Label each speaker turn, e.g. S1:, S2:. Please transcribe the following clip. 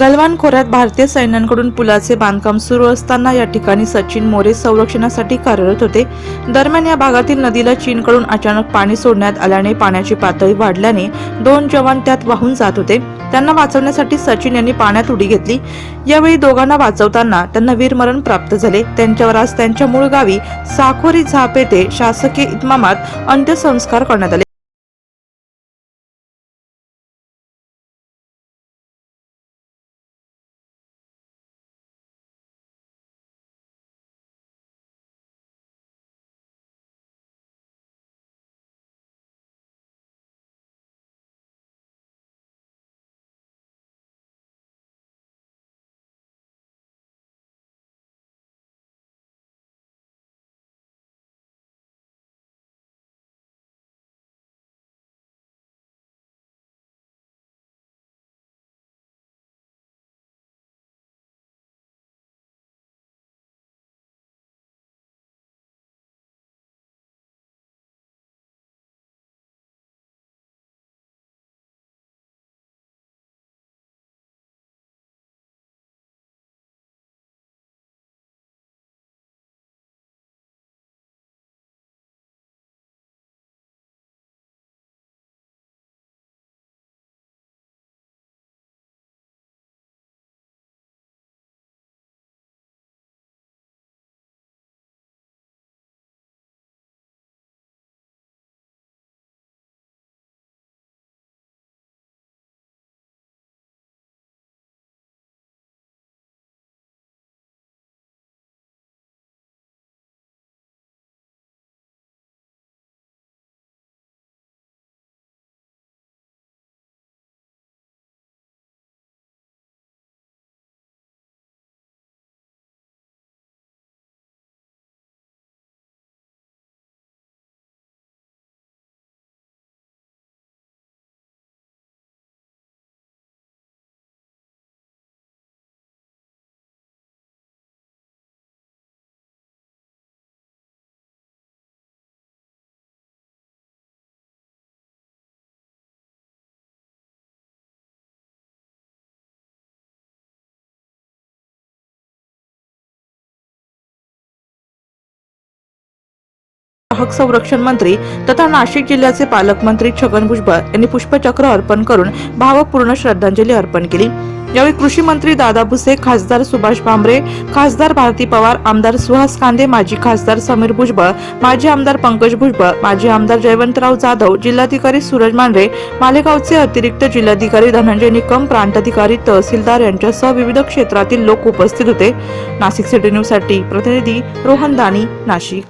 S1: गलवान खोऱ्यात भारतीय सैन्यांकडून पुलाचे बांधकाम सुरू असताना या ठिकाणी सचिन मोरे संरक्षणासाठी कार्यरत होते. दरम्यान या भागातील नदीला चीनकडून अचानक पाणी सोडण्यात आल्याने पाण्याची पातळी वाढल्याने दोन जवान त्यात वाहून जात होते. त्यांना वाचवण्यासाठी सचिन यांनी पाण्यात उडी घेतली. यावेळी दोघांना वाचवताना त्यांना वीरमरण प्राप्त झाले. त्यांच्यावर आज त्यांच्या मूळ गावी साखोरी झाप येथे शासकीय इतमामात अंत्यसंस्कार करण्यात आले. ग्राहक संरक्षण मंत्री तथा नाशिक जिल्ह्याचे पालकमंत्री छगन भुजबळ यांनी पुष्पचक्र अर्पण करून भावपूर्ण श्रद्धांजली अर्पण केली. यावेळी कृषी मंत्री दादा भुसे खासदार सुभाष भामरे खासदार भारती पवार आमदार सुहास कांदे माजी खासदार समीर भुजबळ माजी आमदार पंकज भुजबळ माजी आमदार जयवंतराव जाधव जिल्हाधिकारी सूरज मांढरे मालेगावचे अतिरिक्त जिल्हाधिकारी धनंजय निकम प्रांताधिकारी तहसीलदार यांच्यासह विविध क्षेत्रातील लोक उपस्थित होते. नाशिक सिटी न्यूजसाठी प्रतिनिधी रोहन दानी नाशिक.